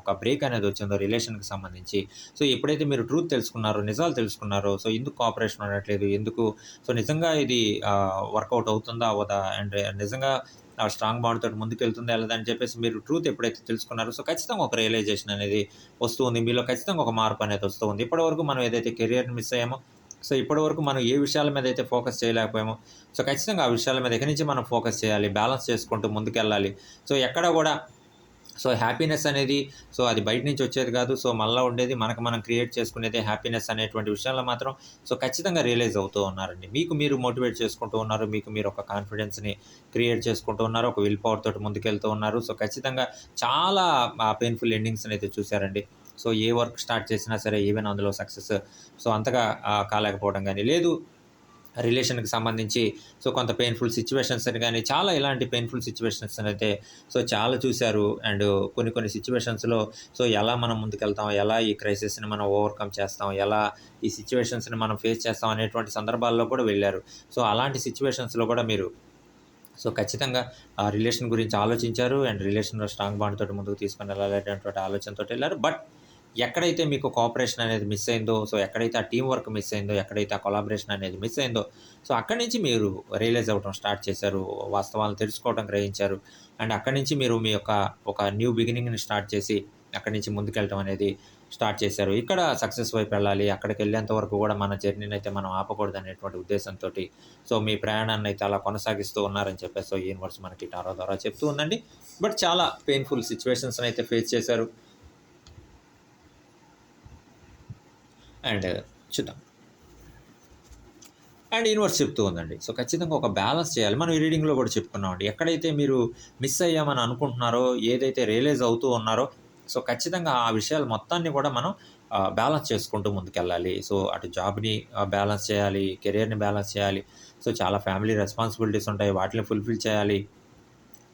ఒక బ్రేక్ అనేది వచ్చిందో రిలేషన్కి సంబంధించి సో ఎప్పుడైతే మీరు ట్రూత్ తెలుసుకున్నారో నిజాలు తెలుసుకున్నారో సో ఎందుకు కోఆపరేషన్ ఉండట్లేదు ఎందుకు సో నిజంగా ఇది వర్కౌట్ అవుతుందా అవదా అండ్ నిజంగా ఆ స్ట్రాంగ్ బాండ్ తోటి ముందుకు వెళ్తుందా అని చెప్పేసి మీరు ట్రూత్ ఎప్పుడైతే తెలుసుకున్నారో సో ఖచ్చితంగా ఒక రియలైజేషన్ అనేది వస్తుంది మీలో ఖచ్చితంగా ఒక మార్పు అనేది వస్తుంది ఇప్పటివరకు మనం ఏదైతే కెరియర్ని మిస్ అయ్యామో సో ఇప్పటివరకు మనం ఏ విషయాల మీద అయితే ఫోకస్ చేయలేకపోయామో సో ఖచ్చితంగా ఆ విషయాల మీద ఎక్కడి నుంచి మనం ఫోకస్ చేయాలి బ్యాలెన్స్ చేసుకుంటూ ముందుకెళ్ళాలి. సో ఎక్కడ కూడా సో హ్యాపీనెస్ అనేది సో అది బయట నుంచి వచ్చేది కాదు. సో మళ్ళీ ఉండేది మనకు మనం క్రియేట్ చేసుకునేది హ్యాపీనెస్ అనేటువంటి విషయాల్లో మాత్రం సో ఖచ్చితంగా రియలైజ్ అవుతూ ఉన్నారండి. మీకు మీరు మోటివేట్ చేసుకుంటూ ఉన్నారు మీకు మీరు ఒక కాన్ఫిడెన్స్ని క్రియేట్ చేసుకుంటూ ఉన్నారు ఒక విల్ పవర్ తోటి ముందుకెళ్తూ ఉన్నారు. సో ఖచ్చితంగా చాలా పెయిన్ఫుల్ ఎండింగ్స్ని అయితే చూశారండి. సో ఏ వర్క్ స్టార్ట్ చేసినా సరే ఈవెన్ అందులో సక్సెస్. సో అంతగా కాలేకపోవడం కానీ లేదు రిలేషన్కి సంబంధించి సో కొంత పెయిన్ఫుల్ సిచ్యువేషన్స్ అని కానీ చాలా ఇలాంటి పెయిన్ఫుల్ సిచ్యువేషన్స్ అయితే సో చాలా చూశారు. అండ్ కొన్ని కొన్ని సిచ్యువేషన్స్లో సో ఎలా మనం ముందుకెళ్తాం ఎలా ఈ క్రైసిస్ని మనం ఓవర్కమ్ చేస్తాం ఎలా ఈ సిచ్యువేషన్స్ని మనం ఫేస్ చేస్తాం అనేటువంటి సందర్భాల్లో కూడా వెళ్ళారు. సో అలాంటి సిచ్యువేషన్స్లో కూడా మీరు సో ఖచ్చితంగా ఆ రిలేషన్ గురించి ఆలోచించారు. అండ్ రిలేషన్లో స్ట్రాంగ్ బాండ్ తోటి ముందుకు తీసుకుని వెళ్ళాలనేటువంటి ఆలోచనతో వెళ్ళారు. బట్ ఎక్కడైతే మీకు కోఆపరేషన్ అనేది మిస్ అయిందో సో ఎక్కడైతే ఆ టీం వర్క్ మిస్ అయిందో ఎక్కడైతే ఆ కొలాబరేషన్ అనేది మిస్ అయిందో సో అక్కడి నుంచి మీరు రియలైజ్ అవ్వడం స్టార్ట్ చేశారు వాస్తవాలను తెలుసుకోవడం గ్రహించారు. అండ్ అక్కడి నుంచి మీరు మీ యొక్క ఒక న్యూ బిగినింగ్ని స్టార్ట్ చేసి అక్కడి నుంచి ముందుకెళ్ళడం అనేది స్టార్ట్ చేశారు. ఇక్కడ సక్సెస్ వైపు వెళ్ళాలి అక్కడికి వెళ్ళేంత వరకు కూడా మన జర్నీని అయితే మనం ఆపకూడదు అనేటువంటి ఉద్దేశంతో సో మీ ప్రయాణాన్ని అయితే అలా కొనసాగిస్తూ ఉన్నారని చెప్పేసి సో యూనివర్స్ మనకి టారో ద్వారా చెప్తూ ఉందండి. బట్ చాలా పెయిన్ఫుల్ సిచ్యువేషన్స్ని అయితే ఫేస్ చేశారు. అండ్ చూద్దాం. అండ్ యూనివర్స్ చెప్తూ ఉందండి. సో ఖచ్చితంగా ఒక బ్యాలెన్స్ చేయాలి. మనం ఈ రీడింగ్లో కూడా చెప్పుకున్నామండి ఎక్కడైతే మీరు మిస్ అయ్యామని అనుకుంటున్నారో ఏదైతే రియలైజ్ అవుతూ ఉన్నారో సో ఖచ్చితంగా ఆ విషయాలు మొత్తాన్ని కూడా మనం బ్యాలెన్స్ చేసుకుంటూ ముందుకెళ్ళాలి. సో అటు జాబ్ని బ్యాలెన్స్ చేయాలి కెరియర్ని బ్యాలెన్స్ చేయాలి. సో చాలా ఫ్యామిలీ రెస్పాన్సిబిలిటీస్ ఉంటాయి. వాటిని ఫుల్ఫిల్ చేయాలి.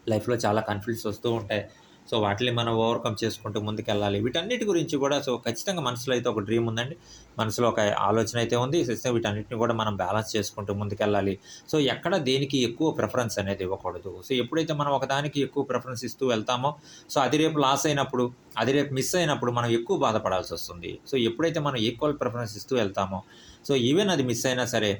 లైఫ్లో చాలా కన్ఫ్లిక్ట్స్ వస్తూ ఉంటాయి. సో వాటిని మనం ఓవర్కమ్ చేసుకుంటూ ముందుకెళ్ళాలి. వీటన్నిటి గురించి కూడా సో ఖచ్చితంగా మనసులో అయితే ఒక డ్రీమ్ ఉందండి. మనసులో ఒక ఆలోచన అయితే ఉంది. సో వీటన్నిటిని కూడా మనం బ్యాలెన్స్ చేసుకుంటూ ముందుకెళ్ళాలి. సో ఎక్కడ దేనికి ఎక్కువ ప్రిఫరెన్స్ అనేది ఇవ్వకూడదు. సో ఎప్పుడైతే మనం ఒకదానికి ఎక్కువ ప్రిఫరెన్స్ ఇస్తూ వెళ్తామో సో అది రేపు లాస్ అయినప్పుడు అది రేపు మిస్ అయినప్పుడు మనం ఎక్కువ బాధపడాల్సి వస్తుంది. సో ఎప్పుడైతే మనం ఈక్వల్ ప్రిఫరెన్స్ ఇస్తూ వెళ్తామో సో ఈవెన్ అది మిస్ అయినా సరే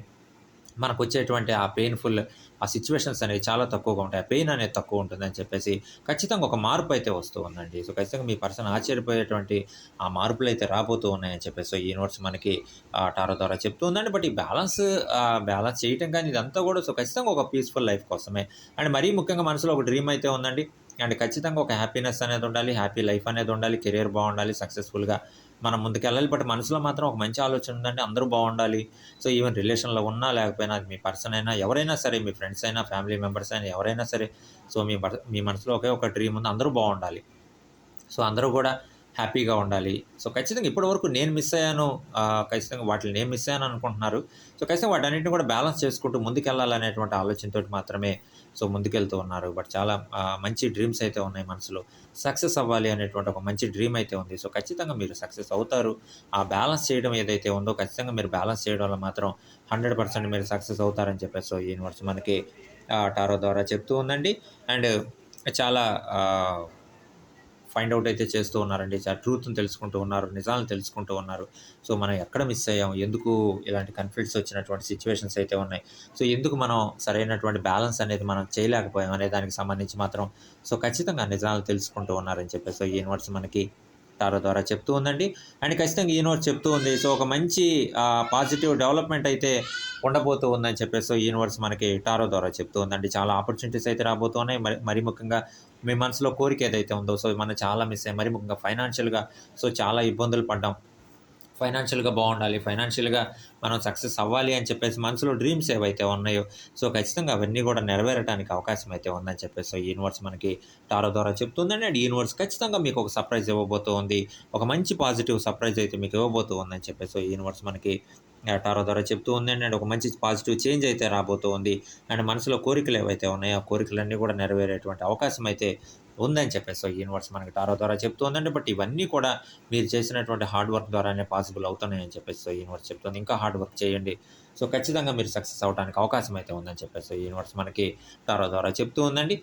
మనకు వచ్చేటువంటి ఆ పెయిన్ఫుల్ ఆ సిచ్యువేషన్స్ అనేవి చాలా తక్కువగా ఉంటాయి. ఆ పెయిన్ అనేది తక్కువ ఉంటుందని చెప్పేసి ఖచ్చితంగా ఒక మార్పు అయితే వస్తూ ఉందండి. సో ఖచ్చితంగా మీ పర్సన్ ఆశ్చర్యపోయేటువంటి ఆ మార్పులు అయితే రాబోతూ ఉన్నాయని చెప్పేసి సో ఈ నోట్స్ మనకి టారో ద్వారా చెప్తూ ఉందండి. బట్ ఈ బ్యాలెన్స్ బ్యాలెన్స్ చేయటం కానీ ఇదంతా కూడా సో ఖచ్చితంగా ఒక పీస్ఫుల్ లైఫ్ కోసమే. అండ్ మరీ ముఖ్యంగా మనసులో ఒక డ్రీమ్ అయితే ఉందండి. అండ్ ఖచ్చితంగా ఒక హ్యాపీనెస్ అనేది ఉండాలి హ్యాపీ లైఫ్ అనేది ఉండాలి కెరీర్ బాగుండాలి సక్సెస్ఫుల్గా మనం ముందుకెళ్ళాలి. బట్ మనసులో మాత్రం ఒక మంచి ఆలోచన ఉందండి. అందరూ బాగుండాలి. సో ఈవెన్ రిలేషన్లో ఉన్నా లేకపోయినా మీ పర్సన్ అయినా ఎవరైనా సరే మీ ఫ్రెండ్స్ అయినా ఫ్యామిలీ మెంబర్స్ అయినా ఎవరైనా సరే సో మీ మీ మనసులో ఒకే ఒక డ్రీమ్ ఉంది. అందరూ బాగుండాలి. సో అందరూ కూడా హ్యాపీగా ఉండాలి. సో ఖచ్చితంగా ఇప్పటివరకు నేను మిస్ అయ్యాను. ఖచ్చితంగా వాటిని నేను మిస్ అయ్యాను అనుకుంటున్నారు. సో ఖచ్చితంగా వాటన్నిటిని కూడా బ్యాలెన్స్ చేసుకుంటూ ముందుకెళ్ళాలనేటువంటి ఆలోచనతో మాత్రమే సో ముందుకెళ్తూ ఉన్నారు. బట్ చాలా మంచి డ్రీమ్స్ అయితే ఉన్నాయి మనసులో. సక్సెస్ అవ్వాలి అనేటువంటి ఒక మంచి డ్రీమ్ అయితే ఉంది. సో ఖచ్చితంగా మీరు సక్సెస్ అవుతారు. ఆ బ్యాలెన్స్ చేయడం ఏదైతే ఉందో ఖచ్చితంగా మీరు బ్యాలెన్స్ చేయడం వల్ల మాత్రం హండ్రెడ్ పర్సెంట్ మీరు సక్సెస్ అవుతారని చెప్పేసి సో యూనివర్స్ మనకి టారో ద్వారా చెప్తూ ఉందండి. అండ్ చాలా ఫైండ్ అవుట్ అయితే చేస్తూ ఉన్నారండి. చాలా ట్రూత్ని తెలుసుకుంటూ ఉన్నారు నిజాలను తెలుసుకుంటూ ఉన్నారు. సో మనం ఎక్కడ మిస్ అయ్యాం? ఎందుకు ఇలాంటి కన్ఫ్లిక్ట్స్ వచ్చినటువంటి సిచ్యువేషన్స్ అయితే ఉన్నాయి? సో ఎందుకు మనం సరైనటువంటి బ్యాలెన్స్ అనేది మనం చేయలేకపోయాం? అనే దానికి సంబంధించి మాత్రం సో ఖచ్చితంగా నిజాలను తెలుసుకుంటూ ఉన్నారని చెప్పేసి సో యూనివర్స్ మనకి టారో ద్వారా చెప్తూ ఉందండి. అండ్ ఖచ్చితంగా యూనివర్స్ చెప్తూ ఉంది. సో ఒక మంచి పాజిటివ్ డెవలప్మెంట్ అయితే ఉండబోతూ ఉందని చెప్పేసి సో యూనివర్స్ మనకి టారో ద్వారా చెప్తూ ఉందండి. చాలా ఆపర్చునిటీస్ అయితే రాబోతున్నాయి. మరి మరి ముఖ్యంగా మీ మనసులో కోరిక ఏదైతే ఉందో సో మనం చాలా మిస్ అయ్యాం మరి ముఖ్యంగా ఫైనాన్షియల్గా సో చాలా ఇబ్బందులు పడ్డాం. ఫైనాన్షియల్గా బాగుండాలి ఫైనాన్షియల్గా మనం సక్సెస్ అవ్వాలి అని చెప్పేసి మనసులో డ్రీమ్స్ ఏవైతే ఉన్నాయో సో ఖచ్చితంగా అవన్నీ కూడా నెరవేరడానికి అవకాశం అయితే ఉందని చెప్పేసి సో ఈ యూనివర్స్ మనకి టారో ద్వారా చెప్తుందండి అండ్ ఈ యూనివర్స్ ఖచ్చితంగా మీకు ఒక సర్ప్రైజ్ ఇవ్వబోతోంది ఒక మంచి పాజిటివ్ సర్ప్రైజ్ అయితే మీకు ఇవ్వబోతూ ఉందని చెప్పేసి సో ఈ యూనివర్స్ మనకి టారో ద్వారా చెప్తూ ఉందండి అండ్ ఒక మంచి పాజిటివ్ చేంజ్ అయితే రాబోతూ ఉంది అండ్ మనసులో కోరికలు ఏవైతే ఉన్నాయో ఆ కోరికలన్నీ కూడా నెరవేరేటువంటి అవకాశం అయితే ఉందని చెప్పేసి సో యూనివర్స్ మనకి టారో ద్వారా చెప్తూ ఉందండి. బట్ ఇవన్నీ కూడా మీరు చేసినటువంటి హార్డ్ వర్క్ ద్వారానే పాసిబుల్ అవుతున్నాయని చెప్పేసి సో యూనివర్స్ చెప్తుంది. ఇంకా హార్డ్ వర్క్ చేయండి. సో ఖచ్చితంగా మీరు సక్సెస్ అవడానికి అవకాశం అయితే ఉందని చెప్పేసి యూనివర్స్ మనకి టారో ద్వారా చెప్తూ ఉందండి.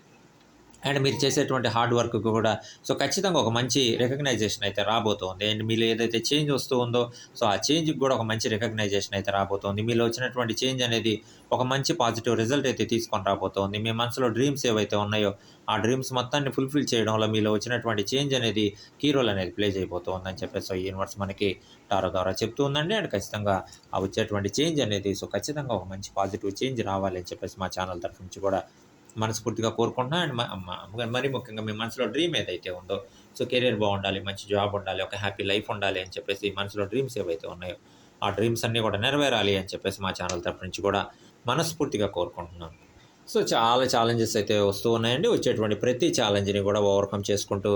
అండ్ మీరు చేసేటువంటి హార్డ్ వర్క్ కూడా సో ఖచ్చితంగా ఒక మంచి రికగ్నైజేషన్ అయితే రాబోతోంది. అండ్ మీలో ఏదైతే చేంజ్ వస్తూ ఉందో సో ఆ చేంజ్కి కూడా ఒక మంచి రికగ్నైజేషన్ అయితే రాబోతోంది. మీలో వచ్చినటువంటి చేంజ్ అనేది ఒక మంచి పాజిటివ్ రిజల్ట్ అయితే తీసుకొని రాబోతోంది. మీ మనసులో డ్రీమ్స్ ఏవైతే ఉన్నాయో ఆ డ్రీమ్స్ మొత్తాన్ని ఫుల్ఫిల్ చేయడంలో మీలో వచ్చినటువంటి చేంజ్ అనేది కీ రోల్ అనేది ప్లే చేయబోతోంది అని చెప్పేసి సో యూనివర్స్ మనకి టారో ద్వారా చెప్తూ ఉందండి. అండ్ ఖచ్చితంగా ఆ వచ్చేటువంటి చేంజ్ అనేది సో ఖచ్చితంగా ఒక మంచి పాజిటివ్ చేంజ్ రావాలి అని చెప్పేసి మా ఛానల్ తరఫు నుంచి కూడా మనస్ఫూర్తిగా కోరుకుంటున్నాను అండ్ మ- మరి ముఖ్యంగా మీ మనసులో డ్రీమ్ ఏదైతే ఉందో సో కెరీర్ బాగుండాలి మంచి జాబ్ ఉండాలి ఒక హ్యాపీ లైఫ్ ఉండాలి అని చెప్పేసి మనసులో డ్రీమ్స్ ఏవైతే ఉన్నాయో ఆ డ్రీమ్స్ అన్నీ కూడా నెరవేరాలి అని చెప్పేసి మా ఛానల్ తరపు నుంచి కూడా మనస్ఫూర్తిగా కోరుకుంటున్నాను సో చాలా ఛాలెంజెస్ అయితే వస్తూ ఉన్నాయండి. వచ్చేటువంటి ప్రతి ఛాలెంజ్ని కూడా ఓవర్కమ్ చేసుకుంటూ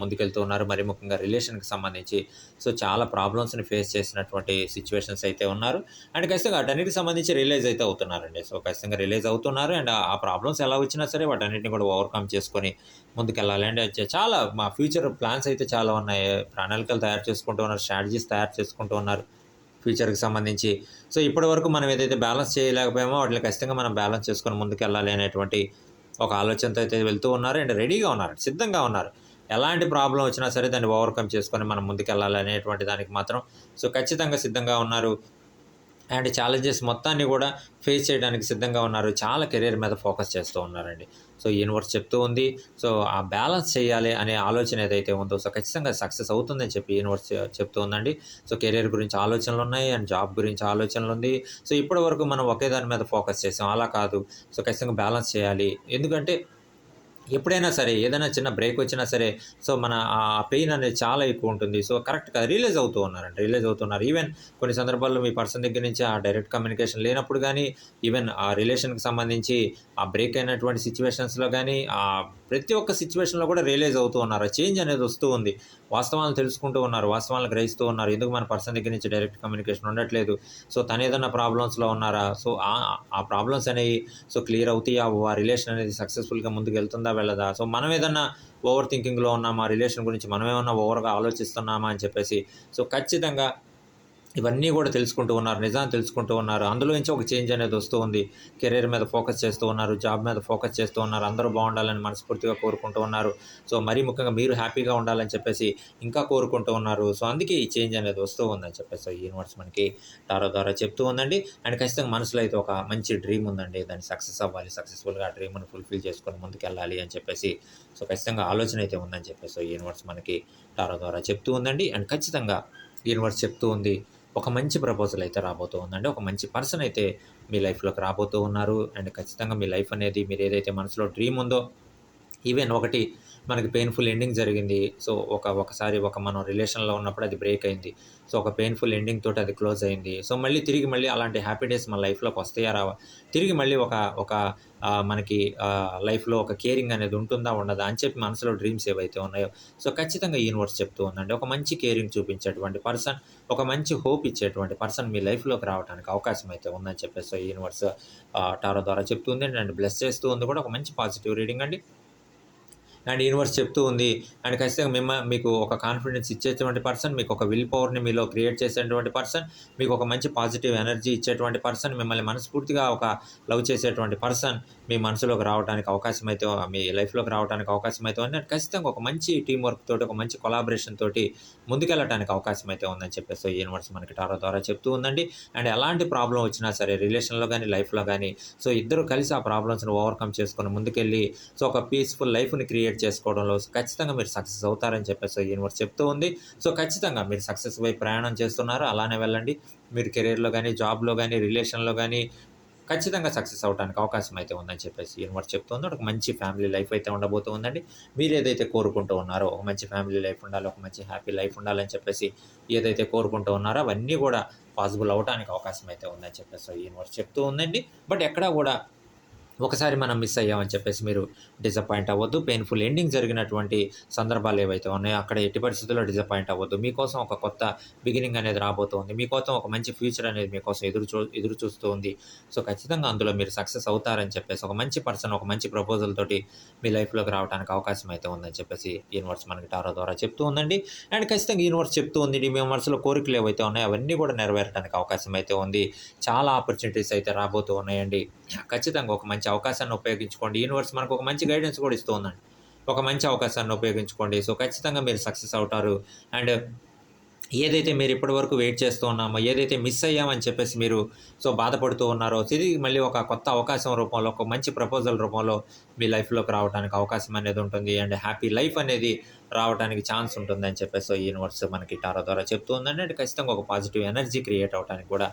ముందుకెళ్తూ ఉన్నారు. మరి ముఖ్యంగా రిలేషన్కి సంబంధించి. సో చాలా ప్రాబ్లమ్స్ని ఫేస్ చేసినటువంటి సిచ్యువేషన్స్ అయితే ఉన్నారు. అండ్ ఖచ్చితంగా వాటన్నిటికి సంబంధించి రిలైజ్ అయితే అవుతున్నారండి. సో ఖచ్చితంగా రిలైజ్ అవుతున్నారు. అండ్ ఆ ప్రాబ్లమ్స్ ఎలా వచ్చినా సరే వాటన్నిటిని కూడా ఓవర్కమ్ చేసుకొని ముందుకెళ్ళాలి. అండ్ చాలా మా ఫ్యూచర్ ప్లాన్స్ అయితే చాలా ఉన్నాయి. ప్రణాళికలు తయారు చేసుకుంటూ ఉన్నారు. స్ట్రాటజీస్ తయారు చేసుకుంటూ ఉన్నారు. ఫ్యూచర్కి సంబంధించి. సో ఇప్పటి వరకు మనం ఏదైతే బ్యాలెన్స్ చేయలేకపోయామో వాటిని ఖచ్చితంగా మనం బ్యాలెన్స్ చేసుకొని ముందుకెళ్ళాలి అనేటువంటి ఒక ఆలోచనతో అయితే వెళ్తూ ఉన్నారు. అండ్ రెడీగా ఉన్నారు. సిద్ధంగా ఉన్నారు. ఎలాంటి ప్రాబ్లం వచ్చినా సరే దాన్ని ఓవర్కమ్ చేసుకొని మనం ముందుకెళ్ళాలి అనేటువంటి దానికి మాత్రం సో ఖచ్చితంగా సిద్ధంగా ఉన్నారు. అండ్ ఛాలెంజెస్ మొత్తాన్ని కూడా ఫేస్ చేయడానికి సిద్ధంగా ఉన్నారు. చాలా కెరీర్ మీద ఫోకస్ చేస్తూ ఉన్నారండి. సో యూనివర్స్ చెప్తూ ఉంది. సో ఆ బ్యాలెన్స్ చేయాలి అనే ఆలోచన ఏదైతే ఉందో సో ఖచ్చితంగా సక్సెస్ అవుతుందని చెప్పి యూనివర్స్ చెప్తూ ఉందండి. సో కెరీర్ గురించి ఆలోచనలు ఉన్నాయి అండ్ జాబ్ గురించి ఆలోచనలు ఉంది. సో ఇప్పటి వరకు మనం ఒకే దాని మీద ఫోకస్ చేసాం. అలా కాదు. సో ఖచ్చితంగా బ్యాలెన్స్ చేయాలి. ఎందుకంటే ఎప్పుడైనా సరే ఏదైనా చిన్న బ్రేక్ వచ్చినా సరే సో మన ఆ పెయిన్ అనేది చాలా ఎక్కువ ఉంటుంది. సో కరెక్ట్గా రియలైజ్ అవుతూ ఉన్నారండి రియలైజ్ అవుతున్నారు ఈవెన్ కొన్ని సందర్భాల్లో మీ పర్సన్ దగ్గర నుంచి ఆ డైరెక్ట్ కమ్యూనికేషన్ లేనప్పుడు కానీ ఈవెన్ ఆ రిలేషన్కి సంబంధించి ఆ బ్రేక్ అయినటువంటి సిచ్యువేషన్స్లో కానీ ఆ ప్రతి ఒక్క సిచ్యువేషన్లో కూడా రియలైజ్ అవుతూ ఉన్నారు. ఆ చేంజ్ అనేది వస్తూ ఉంది. వాస్తవాలను తెలుసుకుంటూ ఉన్నారు వాస్తవాలను గ్రహిస్తూ ఉన్నారు. ఎందుకు మన పర్సన్ దగ్గర నుంచి డైరెక్ట్ కమ్యూనికేషన్ ఉండట్లేదు? సో తను ఏదైనా ప్రాబ్లమ్స్లో ఉన్నారా? సో ఆ- ఆ ప్రాబ్లమ్స్ అనేవి సో క్లియర్ అవుతాయి? ఆ రిలేషన్ అనేది సక్సెస్ఫుల్గా ముందుకు వెళ్తుందా? వెళ్ళదా? సో మనం ఏదన్నా ఓవర్ థింకింగ్లో ఉన్నామా? రిలేషన్ గురించి మనం ఏమన్నా ఓవర్గా ఆలోచిస్తున్నామా? అని చెప్పేసి. సో ఖచ్చితంగా ఇవన్నీ కూడా తెలుసుకుంటూ ఉన్నారు నిజాన్ని తెలుసుకుంటూ ఉన్నారు. అందులో నుంచి ఒక చేంజ్ అనేది వస్తూ ఉంది. కెరీర్ మీద ఫోకస్ చేస్తూ ఉన్నారు జాబ్ మీద ఫోకస్ చేస్తూ ఉన్నారు. అందరూ బాగుండాలని మనస్ఫూర్తిగా కోరుకుంటూ ఉన్నారు. సో మరీ ముఖ్యంగా మీరు హ్యాపీగా ఉండాలని చెప్పేసి ఇంకా కోరుకుంటూ ఉన్నారు. సో అందుకే ఈ చేంజ్ అనేది వస్తూ ఉందని చెప్పేసి ఈ యూనివర్స్ మనకి టారో ద్వారా చెప్తూ ఉందండి. అండ్ ఖచ్చితంగా మనసులో అయితే ఒక మంచి డ్రీమ్ ఉందండి. దాన్ని సక్సెస్ అవ్వాలి సక్సెస్ఫుల్గా ఆ డ్రీమ్ని ఫుల్ఫిల్ చేసుకొని ముందుకు వెళ్ళాలి అని చెప్పేసి సో ఖచ్చితంగా ఆలోచన అయితే ఉందని చెప్పేసి ఈ యూనివర్స్ మనకి టారో ద్వారా చెప్తూ ఉందండి. అండ్ ఖచ్చితంగా యూనివర్స్ చెప్తూ ఉంది. ఒక మంచి ప్రపోజల్ అయితే రాబోతూ ఉందండి. ఒక మంచి పర్సన్ అయితే మీ లైఫ్లోకి రాబోతూ ఉన్నారు. అండ్ ఖచ్చితంగా మీ లైఫ్ అనేది మీరు ఏదైతే మనసులో డ్రీమ్ ఉందో ఈవెన్ ఒకటి మనకి పెయిన్ఫుల్ ఎండింగ్ జరిగింది. సో ఒక ఒకసారి ఒక మనం రిలేషన్లో ఉన్నప్పుడు అది బ్రేక్ అయింది. సో ఒక పెయిన్ఫుల్ ఎండింగ్ తోటి అది క్లోజ్ అయింది. సో మళ్ళీ తిరిగి మళ్ళీ అలాంటి హ్యాపీ డేస్ మన లైఫ్లోకి వస్తాయా రావా? తిరిగి మళ్ళీ ఒక ఒక మనకి లైఫ్లో ఒక కేరింగ్ అనేది ఉంటుందా ఉండదా అని చెప్పి మనసులో డ్రీమ్స్ ఏవైతే ఉన్నాయో. సో ఖచ్చితంగా యూనివర్స్ చెప్తూ ఉందండి. ఒక మంచి కేరింగ్ చూపించేటువంటి పర్సన్ ఒక మంచి హోప్ ఇచ్చేటువంటి పర్సన్ మీ లైఫ్లోకి రావడానికి అవకాశం అయితే ఉందని చెప్పేసి సో యూనివర్స్ టారో ద్వారా చెప్తుంది అండ్ బ్లెస్ చేస్తూ ఉంది కూడా. ఒక మంచి పాజిటివ్ రీడింగ్ అండి. అండ్ యూనివర్స్ చెప్తూ ఉంది. అండ్ ఖచ్చితంగా మిమ్మ మీకు ఒక కాన్ఫిడెన్స్ ఇచ్చేటువంటి పర్సన్ మీకు ఒక విల్ పవర్ని మీలో క్రియేట్ చేసేటువంటి పర్సన్ మీకు ఒక మంచి పాజిటివ్ ఎనర్జీ ఇచ్చేటువంటి పర్సన్ మిమ్మల్ని మనస్ఫూర్తిగా ఒక లవ్ చేసేటువంటి పర్సన్ మీ మనసులోకి రావడానికి అవకాశం అయితే మీ లైఫ్లోకి రావడానికి అవకాశం అయితే ఉంది. అండ్ ఖచ్చితంగా ఒక మంచి టీం వర్క్ తోటి ఒక మంచి కొలాబరేషన్ తోటి ముందుకెళ్ళడానికి అవకాశం అయితే ఉందని చెప్పేసి సో యూనివర్స్ మనకి టారో ద్వారా చెప్తూ ఉందండి. అండ్ ఎలాంటి ప్రాబ్లం వచ్చినా సరే రిలేషన్లో కానీ లైఫ్లో కానీ సో ఇద్దరు కలిసి ఆ ప్రాబ్లమ్స్ని ఓవర్కమ్ చేసుకొని ముందుకెళ్ళి సో ఒక పీస్ఫుల్ లైఫ్ని క్రియేట్ చేసుకోవడంలో ఖచ్చితంగా మీరు సక్సెస్ అవుతారని చెప్పేసి యూనివర్స్ చెప్తూ ఉంది. సో ఖచ్చితంగా మీరు సక్సెస్ వై ప్రయాణం చేస్తున్నారు. అలానే వెళ్ళండి. మీరు కెరీర్లో కానీ జాబ్లో కానీ రిలేషన్లో కానీ ఖచ్చితంగా సక్సెస్ అవడానికి అవకాశం అయితే ఉందని చెప్పేసి యూనివర్స్ చెప్తుంది ఒక మంచి ఫ్యామిలీ లైఫ్ అయితే ఉండబోతూ ఉందండి. మీరు ఏదైతే కోరుకుంటూ ఉన్నారో ఒక మంచి ఫ్యామిలీ లైఫ్ ఉండాలి ఒక మంచి హ్యాపీ లైఫ్ ఉండాలని చెప్పేసి ఏదైతే కోరుకుంటూ ఉన్నారో అవన్నీ కూడా పాసిబుల్ అవడానికి అవకాశం అయితే ఉందని చెప్పేసి యూనివర్స్ చెప్తూ ఉందండి. బట్ ఎక్కడా కూడా ఒకసారి మనం మిస్ అయ్యామని చెప్పేసి మీరు డిసప్పాయింట్ అవ్వద్దు. పెయిన్ఫుల్ ఎండింగ్ జరిగినటువంటి సందర్భాలు ఏవైతే ఉన్నాయో అక్కడ ఎట్టి పరిస్థితుల్లో డిసప్పాయింట్ అవ్వద్దు. మీకోసం ఒక కొత్త బిగినింగ్ అనేది రాబోతోంది. మీకోసం ఒక మంచి ఫ్యూచర్ అనేది మీకోసం ఎదురు చూ ఎదురు చూస్తూ ఉంది సో ఖచ్చితంగా అందులో మీరు సక్సెస్ అవుతారని చెప్పేసి ఒక మంచి పర్సన్ ఒక మంచి ప్రపోజల్ తోటి మీ లైఫ్లోకి రావడానికి అవకాశం అయితే ఉందని చెప్పేసి యూనివర్స్ మనకి టారో ద్వారా చెప్తూ ఉందండి. అండ్ ఖచ్చితంగా యూనివర్స్ చెప్తూ ఉంది. మీ మనసులో కోరికలు ఏవైతే ఉన్నాయో అవన్నీ కూడా నెరవేరడానికి అవకాశం అయితే ఉంది. చాలా ఆపర్చునిటీస్ అయితే రాబోతూ ఉన్నాయండి. ఖచ్చితంగా ఒక మంచి అవకాశాన్ని ఉపయోగించుకోండి. యూనివర్స్ మనకు ఒక మంచి గైడెన్స్ కూడా ఇస్తూ ఉందండి ఒక మంచి అవకాశాన్ని ఉపయోగించుకోండి. సో ఖచ్చితంగా మీరు సక్సెస్ అవుతారు. అండ్ ఏదైతే మీరు ఇప్పటి వరకు వెయిట్ చేస్తూ ఉన్నామో ఏదైతే మిస్ అయ్యామని చెప్పేసి మీరు సో బాధపడుతూ ఉన్నారో తిరిగి మళ్ళీ ఒక కొత్త అవకాశం రూపంలో ఒక మంచి ప్రపోజల్ రూపంలో మీ లైఫ్లోకి రావడానికి అవకాశం అనేది ఉంటుంది. అండ్ హ్యాపీ లైఫ్ అనేది రావడానికి ఛాన్స్ ఉంటుందని చెప్పేసి యూనివర్స్ మనకి టారో ద్వారా చెప్తూ ఉందండి. అండ్ ఖచ్చితంగా ఒక పాజిటివ్ ఎనర్జీ క్రియేట్ అవడానికి కూడా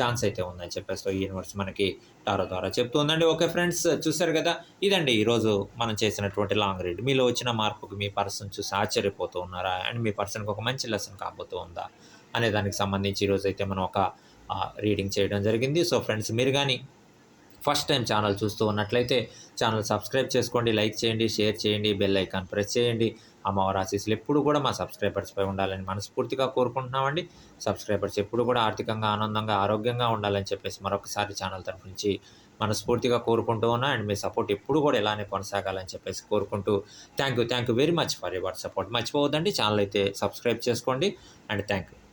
ఛాన్స్ అయితే ఉందని చెప్పేసి ఈ యూనివర్స్ మనకి టారో ద్వారా చెప్తూ ఉందండి ఓకే ఫ్రెండ్స్ చూసారు కదా? ఇదండి ఈరోజు మనం చేసినటువంటి లాంగ్ రీడ్ మీలో వచ్చిన మార్పుకి మీ పర్సన్ చూసి ఆశ్చర్యపోతూ ఉన్నారా? అండ్ మీ పర్సన్కి ఒక మంచి లెసన్ కాబోతూ ఉందా? అనే దానికి సంబంధించి ఈరోజు అయితే మనం ఒక రీడింగ్ చేయడం జరిగింది. సో ఫ్రెండ్స్ మీరు కానీ ఫస్ట్ టైం ఛానల్ చూస్తూ ఉన్నట్లయితే ఛానల్ సబ్స్క్రైబ్ చేసుకోండి లైక్ చేయండి షేర్ చేయండి బెల్ ఐకాన్ ప్రెస్ చేయండి. అమ్మవారి ఆశీస్సులు ఎప్పుడు కూడా మా సబ్స్క్రైబర్స్పై ఉండాలని మనస్ఫూర్తిగా కోరుకుంటున్నామండి. సబ్స్క్రైబర్స్ ఎప్పుడు కూడా ఆర్థికంగా ఆనందంగా ఆరోగ్యంగా ఉండాలని చెప్పేసి మరొకసారి ఛానల్ తరఫు నుంచి మనస్ఫూర్తిగా కోరుకుంటూ ఉన్నా అండ్ మీ సపోర్ట్ ఎప్పుడు కూడా ఇలానే కొనసాగాలని చెప్పేసి కోరుకుంటూ thank you thank you very much for your support. మర్చిపోవద్దండి ఛానల్ అయితే సబ్స్క్రైబ్ చేసుకోండి అండ్ థ్యాంక్ యూ